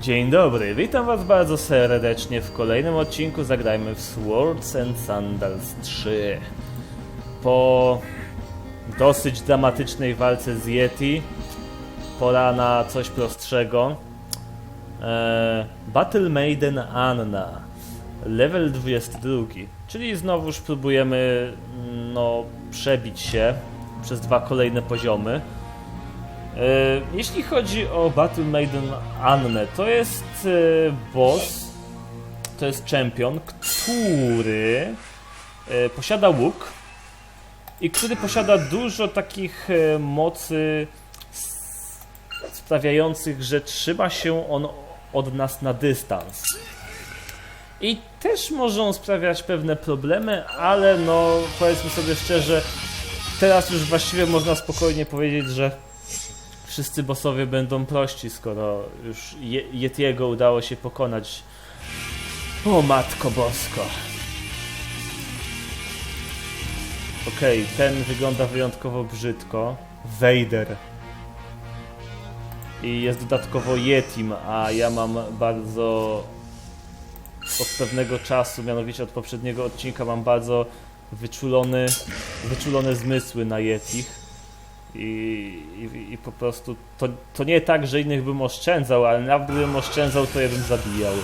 Dzień dobry, witam was bardzo serdecznie w kolejnym odcinku Zagrajmy w Swords and Sandals 3. Po dosyć dramatycznej walce z Yeti pora na coś prostszego. Eee, Battle Maiden Anna, level 22, czyli znowuż próbujemy no, przebić się przez dwa kolejne poziomy. E, Jeśli chodzi o Battle Maiden Annę, to jest e, boss, to jest champion, który e, posiada łuk i który posiada dużo takich mocy sprawiających, że trzyma się on od nas na dystans. I też może on sprawiać pewne problemy, ale no powiedzmy sobie szczerze, teraz już właściwie można spokojnie powiedzieć, że wszyscy bossowie będą prości, skoro już Je- Yetiego udało się pokonać. O matko bosko. Okej, ten wygląda wyjątkowo brzydko. Vader. I jest dodatkowo Yetim, a ja mam bardzo od pewnego czasu, mianowicie od poprzedniego odcinka mam bardzo wyczulony, wyczulone zmysły na Yetich. I, i, I po prostu to, to nie tak, że innych bym oszczędzał, ale nawet gdybym oszczędzał, to ja bym zabijał.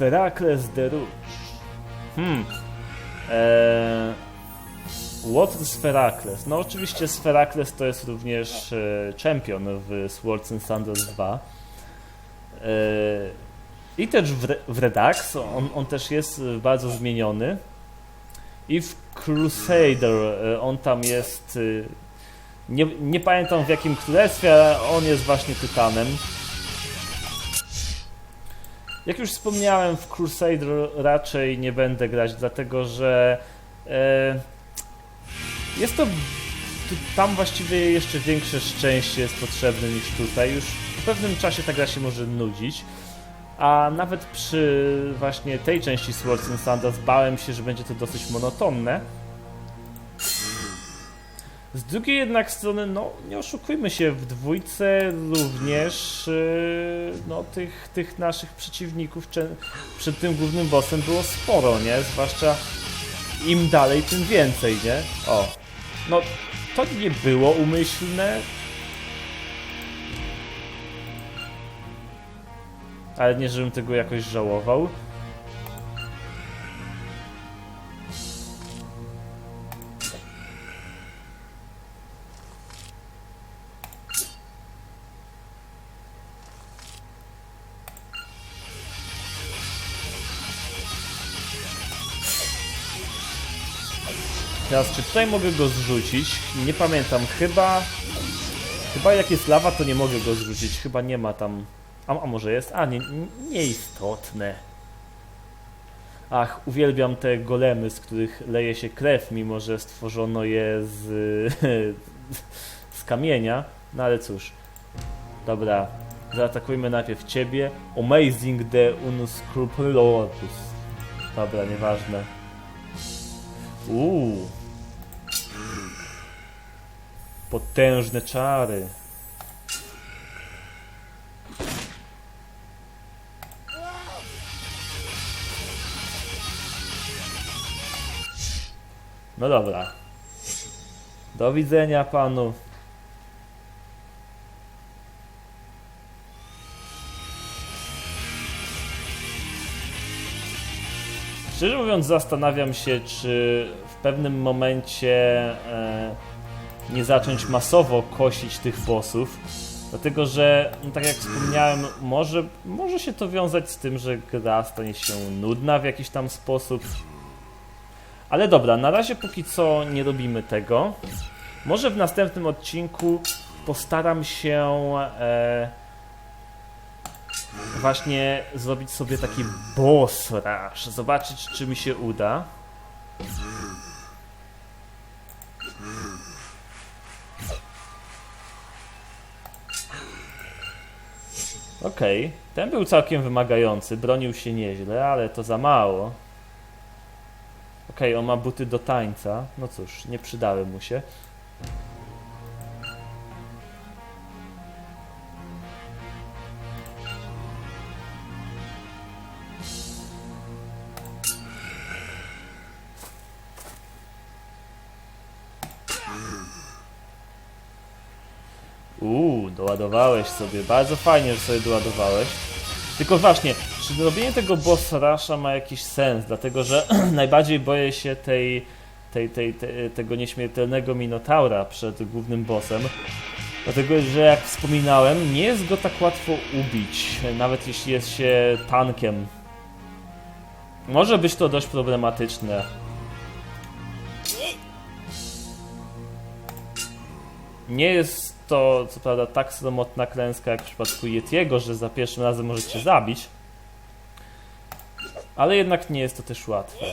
Sferakles de Rouge. Hmm. Eee, Sferakles. No oczywiście Sferakles to jest również e, champion w Swords and Sandals 2. Eee, i też w, Re- w Redux, on, on też jest y, bardzo zmieniony. I w Crusader y, on tam jest. y, Nie, nie pamiętam w jakim królestwie, ale on jest właśnie Tytanem. Jak już wspomniałem, w Crusader raczej nie będę grać, dlatego że e, jest to. Tam właściwie jeszcze większe szczęście jest potrzebne niż tutaj. Już po pewnym czasie ta gra się może nudzić. A nawet przy właśnie tej części Swords and Sandals bałem się, że będzie to dosyć monotonne. Z drugiej jednak strony, no nie oszukujmy się, w dwójce również yy, no, tych, tych naszych przeciwników przed tym głównym bossem było sporo, nie? Zwłaszcza im dalej, tym więcej, nie? O, no to nie było umyślne, ale nie, żebym tego jakoś żałował. Teraz, czy tutaj mogę go zrzucić? Nie pamiętam, chyba... Chyba jak jest lawa, to nie mogę go zrzucić. Chyba nie ma tam... A, a może jest? A, nie, nieistotne. Ach, uwielbiam te golemy, z których leje się krew, mimo że stworzono je z, z kamienia. No ale cóż. Dobra, zaatakujmy najpierw ciebie. Amazing the unscrupulous. Dobra, nieważne. Uuu. Potężne czary. No dobra. Do widzenia panu. Szczerze mówiąc, zastanawiam się, czy w pewnym momencie e, nie zacząć masowo kosić tych bossów. Dlatego, że, no tak jak wspomniałem, może, może się to wiązać z tym, że gra stanie się nudna w jakiś tam sposób. Ale dobra, na razie póki co nie robimy tego. Może w następnym odcinku postaram się e, właśnie zrobić sobie taki boss rush, zobaczyć czy mi się uda. Okej, ten był całkiem wymagający, bronił się nieźle, ale to za mało. Okej, on ma buty do tańca. No cóż, nie przydały mu się. Uuu, doładowałeś sobie. Bardzo fajnie, że sobie doładowałeś. Tylko właśnie, czy robienie tego boss rusha ma jakiś sens? Dlatego, że najbardziej boję się tej, tej, tej, te- tego nieśmiertelnego Minotaura przed głównym bossem. Dlatego, że jak wspominałem, nie jest go tak łatwo ubić, nawet jeśli jest się tankiem. Może być to dość problematyczne. Nie jest to, co prawda, tak sromotna klęska jak w przypadku Yetiego, że za pierwszym razem możecie zabić. Ale jednak nie jest to też łatwe.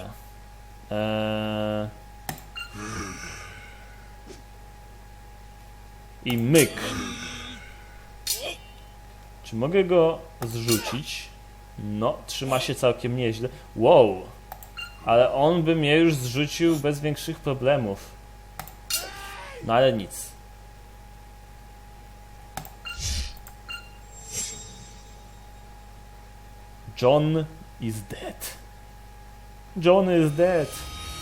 Eee... I myk. Czy mogę go zrzucić? No, trzyma się całkiem nieźle. Wow! Ale on by mnie już zrzucił bez większych problemów. No ale nic. John is dead. John is dead.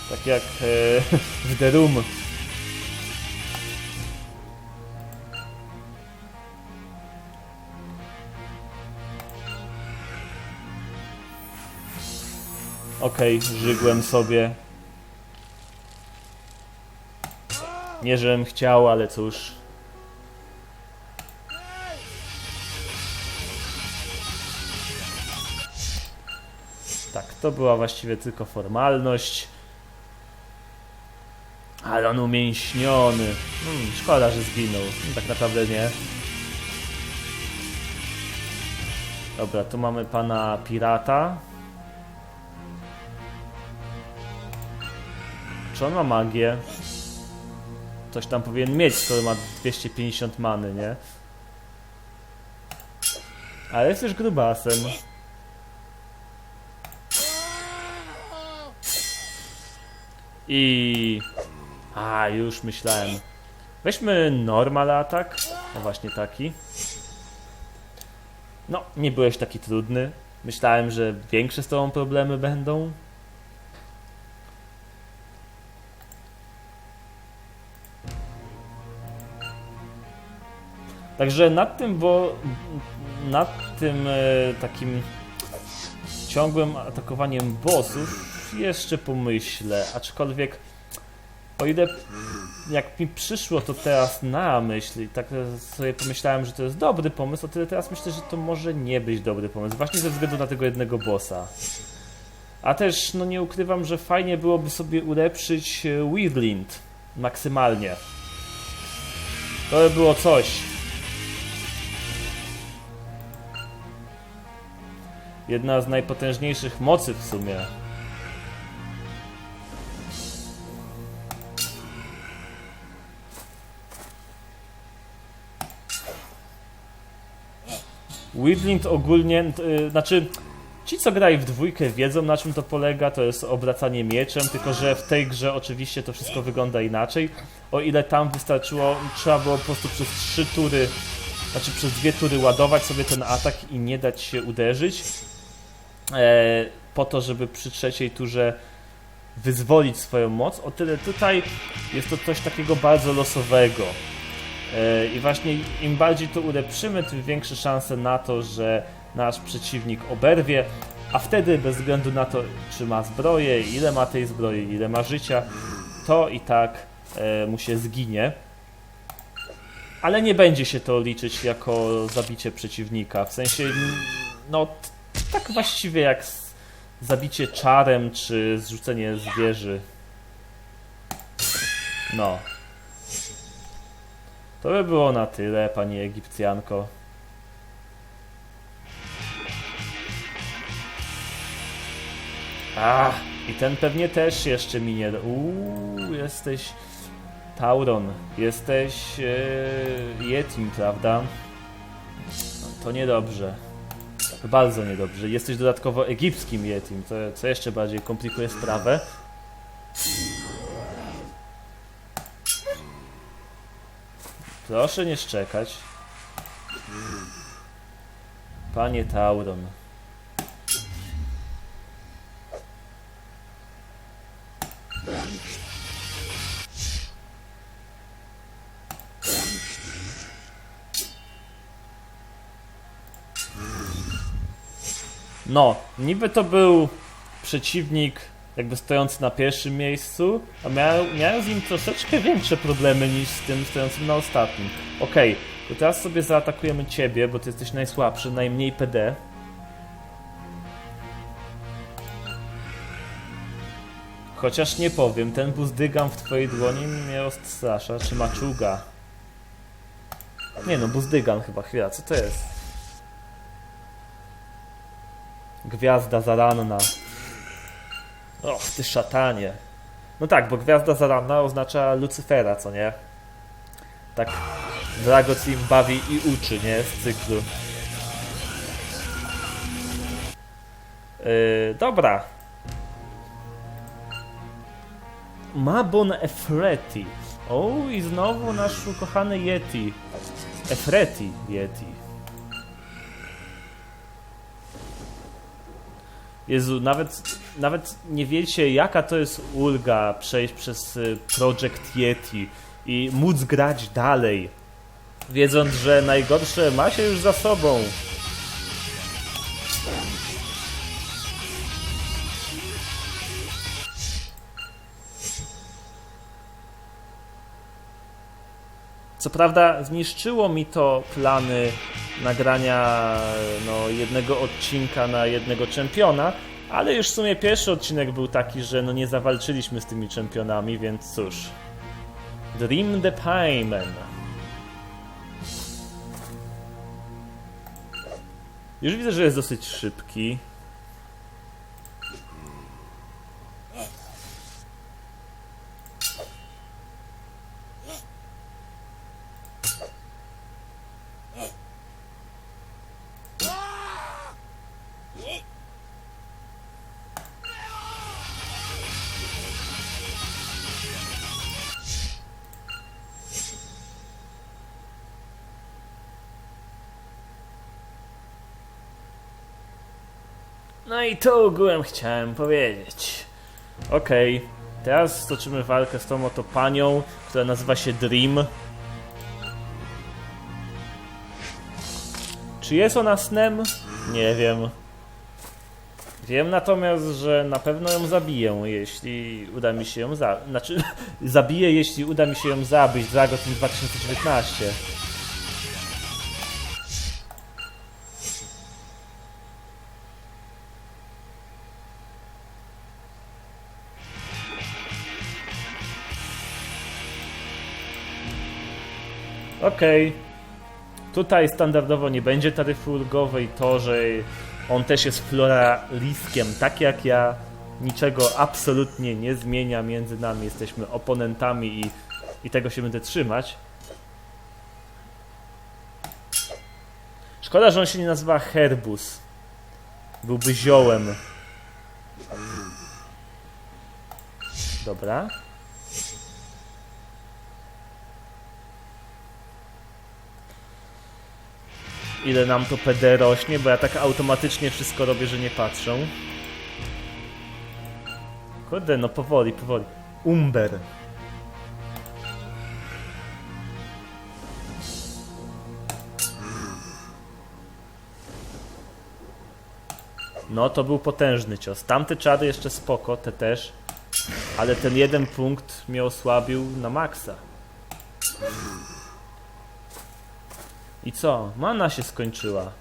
Tak jak e, w The Room. Okej, żygłem sobie. Nie, żebym chciał, ale cóż. To była właściwie tylko formalność. Ale on umięśniony. Hmm, szkoda, że zginął. No, tak naprawdę nie. Dobra, tu mamy pana pirata. Czy on ma magię? Coś tam powinien mieć, skoro ma 250 many, nie? Ale jest też grubasem. I... A, już myślałem. Weźmy normal atak. O, właśnie taki. No, nie byłeś taki trudny. Myślałem, że większe z tobą problemy będą. Także nad tym, bo nad tym e, takim ciągłym atakowaniem bossów jeszcze pomyślę, aczkolwiek o ile jak mi przyszło to teraz na myśl i tak sobie pomyślałem, że to jest dobry pomysł, o tyle teraz myślę, że to może nie być dobry pomysł, właśnie ze względu na tego jednego bossa. A też, no nie ukrywam, że fajnie byłoby sobie ulepszyć e, Weirdlind maksymalnie. To by było coś. Jedna z najpotężniejszych mocy w sumie. Weirdlind ogólnie, y, znaczy ci co grali w dwójkę wiedzą na czym to polega, to jest obracanie mieczem, tylko że w tej grze oczywiście to wszystko wygląda inaczej. O ile tam wystarczyło, trzeba było po prostu przez trzy tury, znaczy przez dwie tury ładować sobie ten atak i nie dać się uderzyć, e, po to, żeby przy trzeciej turze wyzwolić swoją moc, o tyle tutaj jest to coś takiego bardzo losowego. E, I właśnie im bardziej to ulepszymy, tym większe szanse na to, że nasz przeciwnik oberwie, a wtedy bez względu na to, czy ma zbroję, ile ma tej zbroi, ile ma życia, to i tak e, mu się zginie. Ale nie będzie się to liczyć jako zabicie przeciwnika. W sensie, no, tak właściwie jak zabicie czarem, czy zrzucenie z wieży. No. To by było na tyle, pani Egipcjanko. A, i ten pewnie też jeszcze minie. Uuu, jesteś Tauron, jesteś e, Yetim, prawda? No, to niedobrze. Bardzo niedobrze. Jesteś dodatkowo egipskim Yetim, co jeszcze bardziej komplikuje sprawę. Proszę nie szczekać. Panie Tauron. No, niby to był przeciwnik jakby stojący na pierwszym miejscu, a miałem, miałem z nim troszeczkę większe problemy niż z tym stojącym na ostatnim. Okej, to teraz sobie zaatakujemy ciebie, bo ty jesteś najsłabszy, najmniej PD. Chociaż nie powiem, ten buzdygam w twojej dłoni mnie rozstrasza, czy maczuga. Nie no, buzdygan chyba, chwila, co to jest? Gwiazda zaranna. Och, ty szatanie. No tak, bo gwiazda zaranna oznacza Lucyfera, co nie? Tak Dragoc im bawi i uczy, nie? Z cyklu. Yy, dobra. Mabon Efreti. O, i znowu nasz ukochany Yeti. Efreti Yeti. Jezu, nawet, nawet nie wiecie jaka to jest ulga przejść przez y, Project Yeti i móc grać dalej, wiedząc, że najgorsze ma się już za sobą. Co prawda zniszczyło mi to plany nagrania no, jednego odcinka na jednego czempiona, ale już w sumie pierwszy odcinek był taki, że no nie zawalczyliśmy z tymi czempionami, więc cóż. Dream the Pieman. Już widzę, że jest dosyć szybki. No i to ogółem chciałem powiedzieć. Okej, teraz stoczymy walkę z tą oto panią, która nazywa się Dream. Czy jest ona snem? Nie wiem. Wiem natomiast, że na pewno ją zabiję, jeśli uda mi się ją za... Znaczy, zabiję, jeśli uda mi się ją zabić za godzin 2019. Okej. Tutaj standardowo nie będzie taryfy ulgowej. To, że on też jest floralistkiem, tak jak ja, niczego absolutnie nie zmienia między nami. Jesteśmy oponentami i, i tego się będę trzymać. Szkoda, że on się nie nazywa Herbus. Byłby ziołem. Dobra. Ile nam to PD rośnie, bo ja tak automatycznie wszystko robię, że nie patrzę. Kurde, no powoli, powoli. Umber. No, to był potężny cios. Tamte czary jeszcze spoko, te też. Ale ten jeden punkt mnie osłabił na maksa. I co? Mana się skończyła.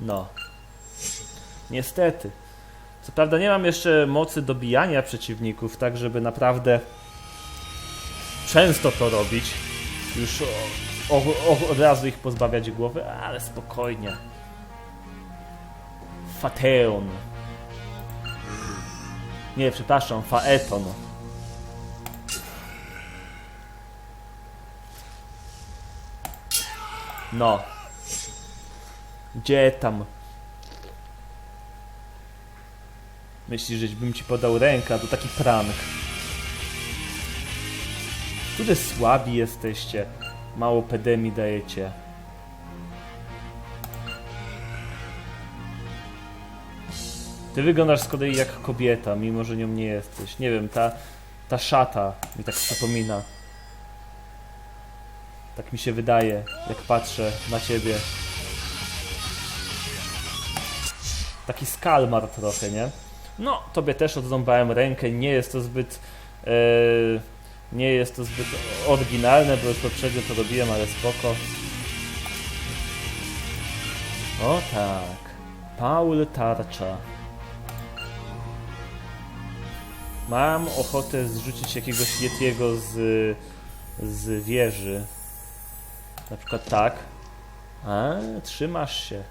No. Niestety. Co prawda nie mam jeszcze mocy dobijania przeciwników, tak żeby naprawdę często to robić. Już o, o, o, od razu ich pozbawiać głowy, ale spokojnie. Fateon. Nie, przepraszam, Faeton. No. Gdzie tam? Myślisz, żebym ci podał rękę, to taki prank. Kurde słabi jesteście. Mało pedemi dajecie. Ty wyglądasz z kolei jak kobieta, mimo że nią nie jesteś. Nie wiem, ta, ta szata mi tak przypomina. Tak mi się wydaje, jak patrzę na ciebie. Taki skalmar trochę, nie? No, tobie też odrąbałem rękę, nie jest to zbyt... e, nie jest to zbyt oryginalne, bo już poprzednio to robiłem, ale spoko. O tak. Paul Tarcza. Mam ochotę zrzucić jakiegoś Yetiego z, z wieży. Na przykład tak. A, trzymasz się.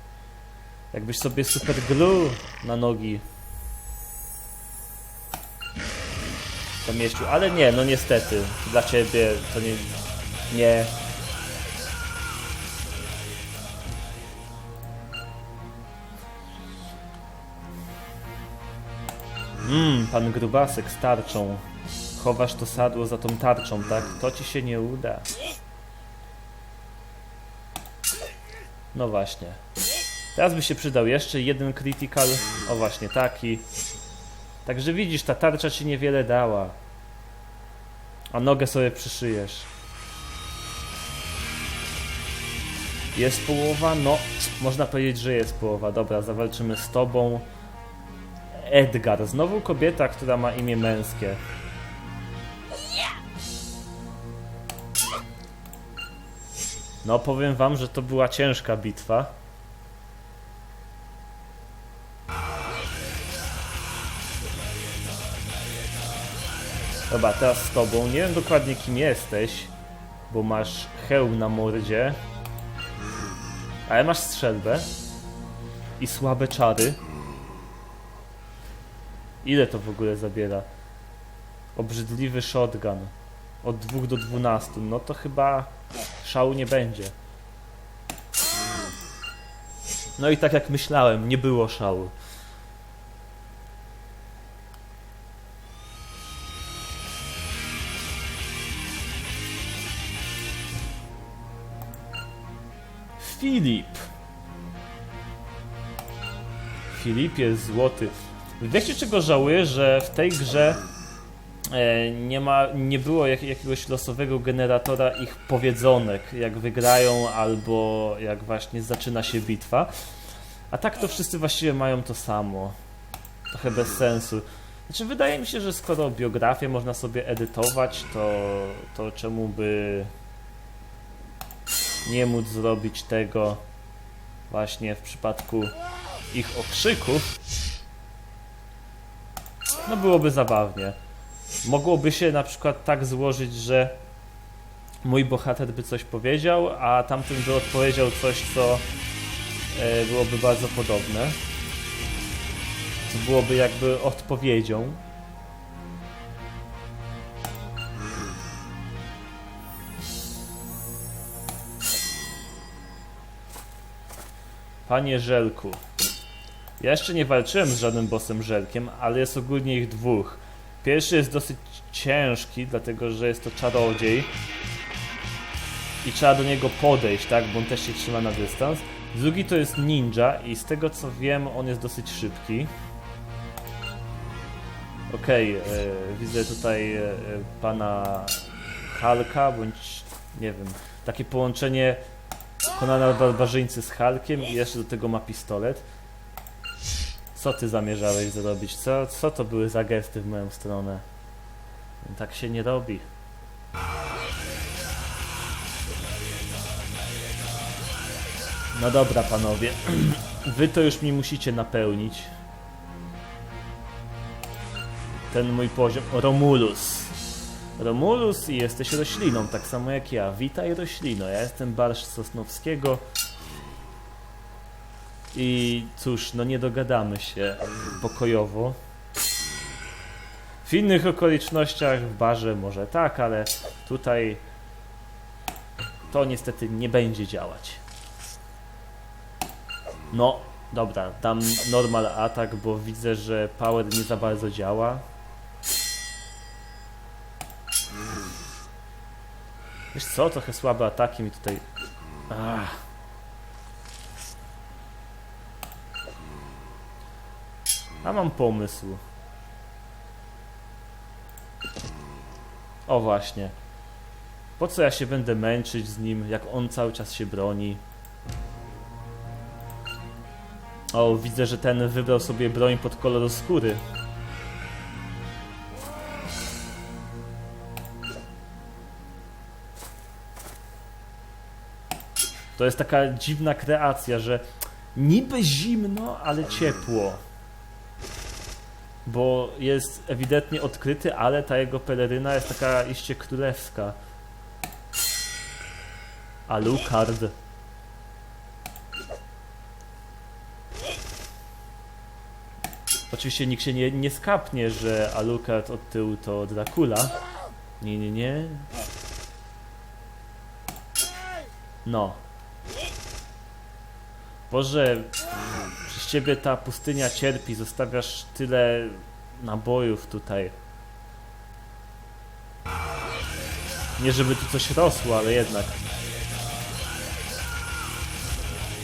Jakbyś sobie super glue na nogi zamieścił. Ale nie, no niestety. Dla ciebie to nie... Nie. Mmm, pan grubasek z tarczą. Chowasz to sadło za tą tarczą, tak? To ci się nie uda. No właśnie. Teraz by się przydał jeszcze jeden critical. O właśnie, taki. Także widzisz, ta tarcza ci niewiele dała. A nogę sobie przyszyjesz. Jest połowa? No, można powiedzieć, że jest połowa. Dobra, zawalczymy z tobą. Edgar. Znowu kobieta, która ma imię męskie. No, powiem wam, że to była ciężka bitwa. Dobra, teraz z tobą. Nie wiem dokładnie kim jesteś, bo masz hełm na mordzie. Ale masz strzelbę. I słabe czary. Ile to w ogóle zabiera? Obrzydliwy shotgun. Od 2 do 12. No to chyba szału nie będzie. No i tak jak myślałem, nie było szału. Filip. Filip jest złoty. Wiecie czego żałuję, że w tej grze nie ma, nie było jak, jakiegoś losowego generatora ich powiedzonek, jak wygrają albo jak właśnie zaczyna się bitwa. A tak to wszyscy właściwie mają to samo. Trochę bez sensu. Znaczy wydaje mi się, że skoro biografię można sobie edytować, to, to czemu by nie móc zrobić tego właśnie w przypadku ich okrzyków, no byłoby zabawnie. Mogłoby się na przykład tak złożyć, że mój bohater by coś powiedział, a tamten by odpowiedział coś, co e, byłoby bardzo podobne. Co byłoby jakby odpowiedzią. Panie Żelku. Ja jeszcze nie walczyłem z żadnym bossem Żelkiem, ale jest ogólnie ich dwóch. Pierwszy jest dosyć ciężki, dlatego że jest to czarodziej. I trzeba do niego podejść, tak? Bo on też się trzyma na dystans. Drugi to jest ninja i z tego co wiem, on jest dosyć szybki. Okej, e, widzę tutaj e, e, pana Halka, bądź nie wiem, takie połączenie Konana barbarzyńcy z Halkiem i jeszcze do tego ma pistolet. Co ty zamierzałeś zrobić? Co, co to były za gesty w moją stronę? Tak się nie robi. No dobra, panowie. Wy to już mi musicie napełnić. Ten mój poziom. Romulus. Romulus i jesteś rośliną, tak samo jak ja. Witaj roślino. Ja jestem barszcz Sosnowskiego. I cóż, no nie dogadamy się pokojowo. W innych okolicznościach, w barze może tak, ale tutaj to niestety nie będzie działać. No, dobra, dam normal atak, bo widzę, że power nie za bardzo działa. Wiesz co, trochę słabe ataki mi tutaj... Ach. A mam pomysł. O właśnie. Po co ja się będę męczyć z nim, jak on cały czas się broni? O, widzę, że ten wybrał sobie broń pod kolor skóry. To jest taka dziwna kreacja, że niby zimno, ale ciepło. Bo jest ewidentnie odkryty, ale ta jego peleryna jest taka iście królewska. Alucard. Oczywiście nikt się nie, nie skapnie, że Alucard od tyłu to Dracula. Nie, nie, nie. No. Boże, ciebie ta pustynia cierpi, zostawiasz tyle nabojów tutaj. Nie żeby tu coś rosło, ale jednak.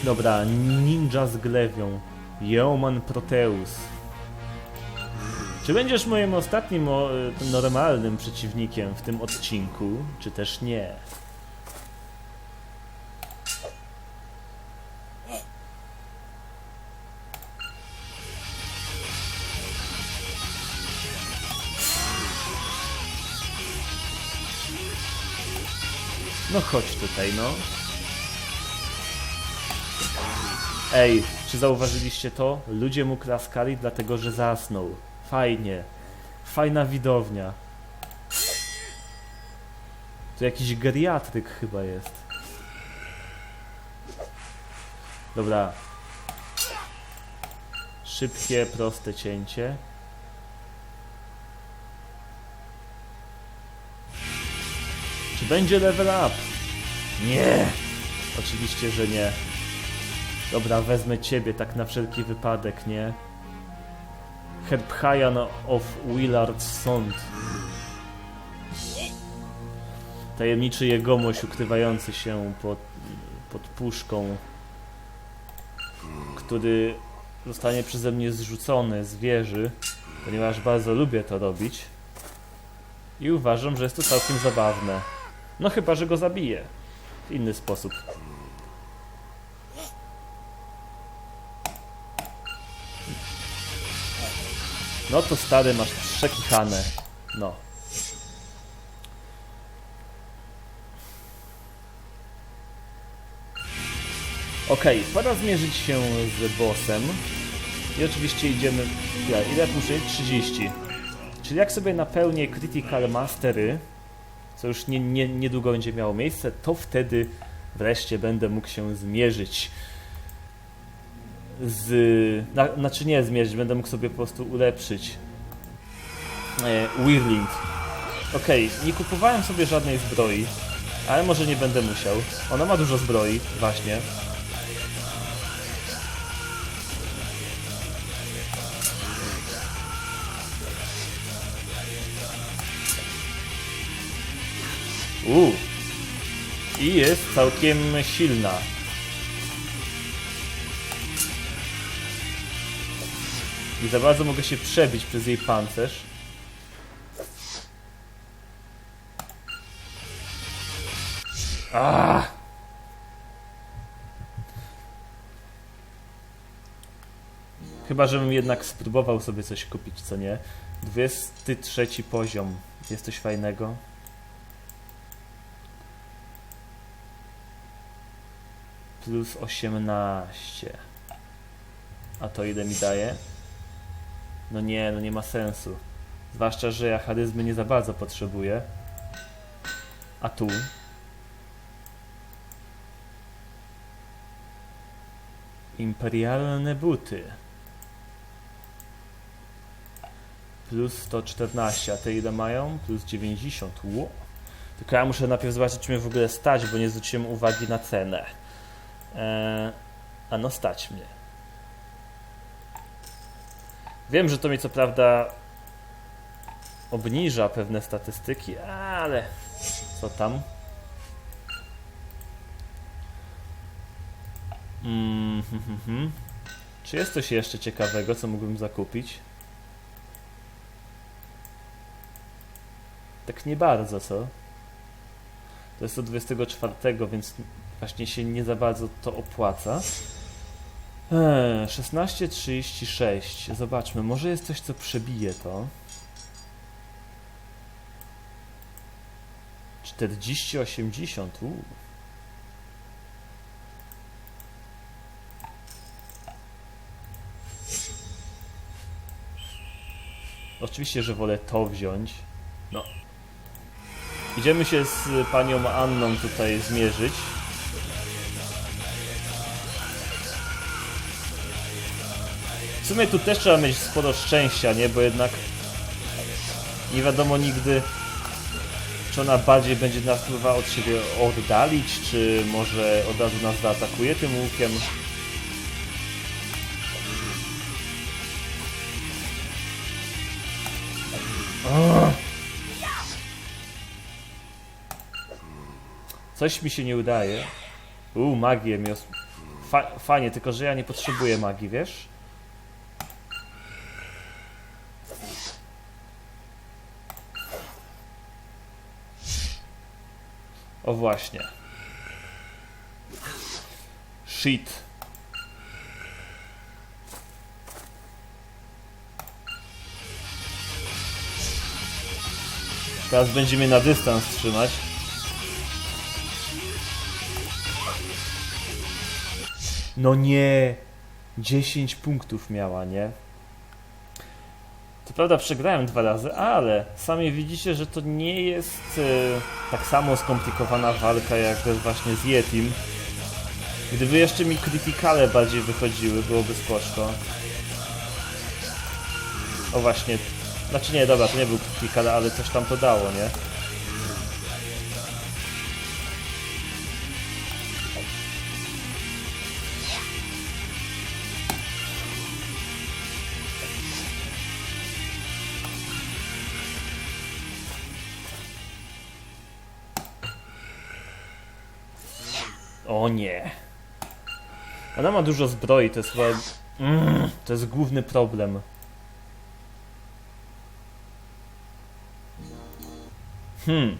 Dobra, ninja z glewią. Yeoman Proteus. Czy będziesz moim ostatnim normalnym przeciwnikiem w tym odcinku, czy też nie? No chodź tutaj, no. Ej, czy zauważyliście to? Ludzie mu klaskali dlatego, że zasnął. Fajnie. Fajna widownia. To jakiś geriatryk chyba jest. Dobra. Szybkie, proste cięcie. Czy będzie level up? Nie! Oczywiście, że nie. Dobra, wezmę ciebie tak na wszelki wypadek, nie? Herbhajan of Willard Sond. Tajemniczy jegomość ukrywający się pod, pod puszką, który zostanie przeze mnie zrzucony z wieży, ponieważ bardzo lubię to robić. I uważam, że jest to całkiem zabawne. No chyba, że go zabiję. W inny sposób. No to stary, masz przekichane. No. Okej, pora zmierzyć się z bossem. I oczywiście idziemy... Ile, ile muszę mieć? 30. Czyli jak sobie napełnię Critical Mastery, co już nie, nie, niedługo będzie miało miejsce, to wtedy wreszcie będę mógł się zmierzyć z... Na, znaczy nie zmierzyć, będę mógł sobie po prostu ulepszyć e, Whirling. Okej, nie kupowałem sobie żadnej zbroi, ale może nie będę musiał. Ona ma dużo zbroi, właśnie. Uuu. I jest całkiem silna. Nie za bardzo mogę się przebić przez jej pancerz. Ah! Chyba, żebym jednak spróbował sobie coś kupić, co nie? 23 poziom. Jest coś fajnego? Plus 18. A to ile mi daje? No nie, no nie ma sensu. Zwłaszcza, że ja charyzmy nie za bardzo potrzebuję. A tu? Imperialne buty. Plus 114, a te ile mają? Plus 90. Ło. Tylko ja muszę najpierw zobaczyć, czy mnie w ogóle stać, bo nie zwróciłem uwagi na cenę. Eee, a no stać mnie. Wiem, że to mi co prawda obniża pewne statystyki, ale co tam? Mm, hmm. Czy jest coś jeszcze ciekawego, co mógłbym zakupić? Tak nie bardzo, co? To jest do 24, więc właśnie się nie za bardzo to opłaca. Eee, 16.36. Zobaczmy, może jest coś, co przebije to. 40-80. Uuu. Oczywiście, że wolę to wziąć. No. Idziemy się z panią Anną tutaj zmierzyć. W sumie tu też trzeba mieć sporo szczęścia, nie? Bo jednak nie wiadomo nigdy, czy ona bardziej będzie nas próbowała od siebie oddalić, czy może od razu nas zaatakuje tym łukiem. Coś mi się nie udaje. Uuu, magię mi os... Fa fajnie, tylko że ja nie potrzebuję magii, wiesz? O właśnie. Shit. Teraz będzie mnie na dystans trzymać. No nie! 10 punktów miała, nie? Co prawda przegrałem dwa razy, ale sami widzicie, że to nie jest e, tak samo skomplikowana walka jak właśnie z Yetim. Gdyby jeszcze mi krytykale bardziej wychodziły, byłoby spoczko. O właśnie, znaczy nie, dobra, to nie był krytykale, ale coś tam to dało, nie? O nie. Ona ma dużo zbroi, to jest chyba... Mm, to jest główny problem. Hmm.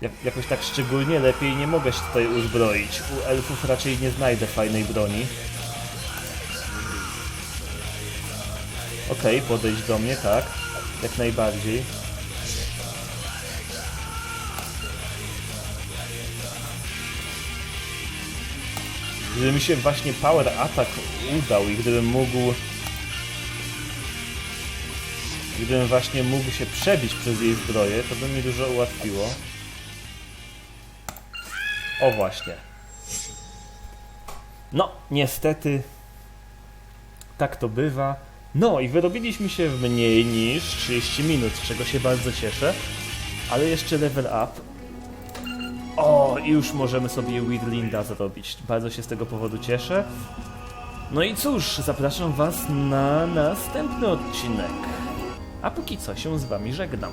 Jak, jakoś tak szczególnie lepiej nie mogę się tutaj uzbroić. U elfów raczej nie znajdę fajnej broni. Okej, podejdź do mnie, tak. Jak najbardziej. Gdyby mi się właśnie power attack udał i gdybym mógł... Gdybym właśnie mógł się przebić przez jej zbroję, to by mi dużo ułatwiło. O właśnie. No, niestety... Tak to bywa. No i wyrobiliśmy się w mniej niż 30 minut, z czego się bardzo cieszę. Ale jeszcze level up. I już możemy sobie Widlinda zrobić. Bardzo się z tego powodu cieszę. No i cóż, zapraszam Was na następny odcinek. A póki co się z Wami żegnam.